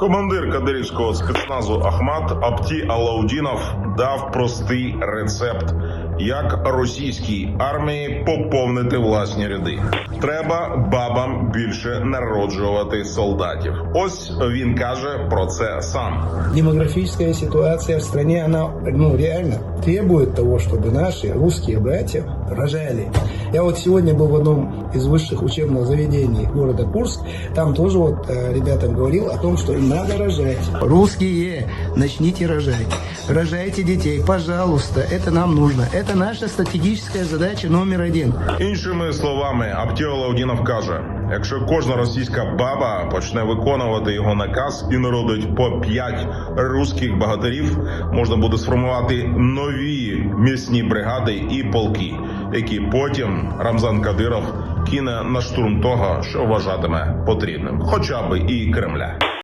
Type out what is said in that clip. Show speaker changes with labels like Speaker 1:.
Speaker 1: Командир кадирівського спецназу Ахмат Апті Алаудінов дав простий рецепт, як російській армії поповнити власні ряди. Треба бабам більше народжувати солдатів. Ось він каже про це сам.
Speaker 2: Демографическая ситуация в стране, она ну, реально требует того, чтобы наши русские братья рожали. Я вот сегодня был в одном из высших учебных заведений города Курск. Там тоже вот э, ребятам говорил о том, что им надо рожать. Русские, начните рожать. Рожайте детей, пожалуйста, это нам нужно. Это наша стратегическая задача номер один.
Speaker 1: Іншими словами, Аптіо Лаудінов каже: якщо кожна російська баба почне виконувати його наказ і народить по п'ять руських багатирів, можна буде сформувати нові м'ясні бригади і полки, які потім Рамзан Кадиров кине на штурм того, що вважатиме потрібним, хоча би і Кремля.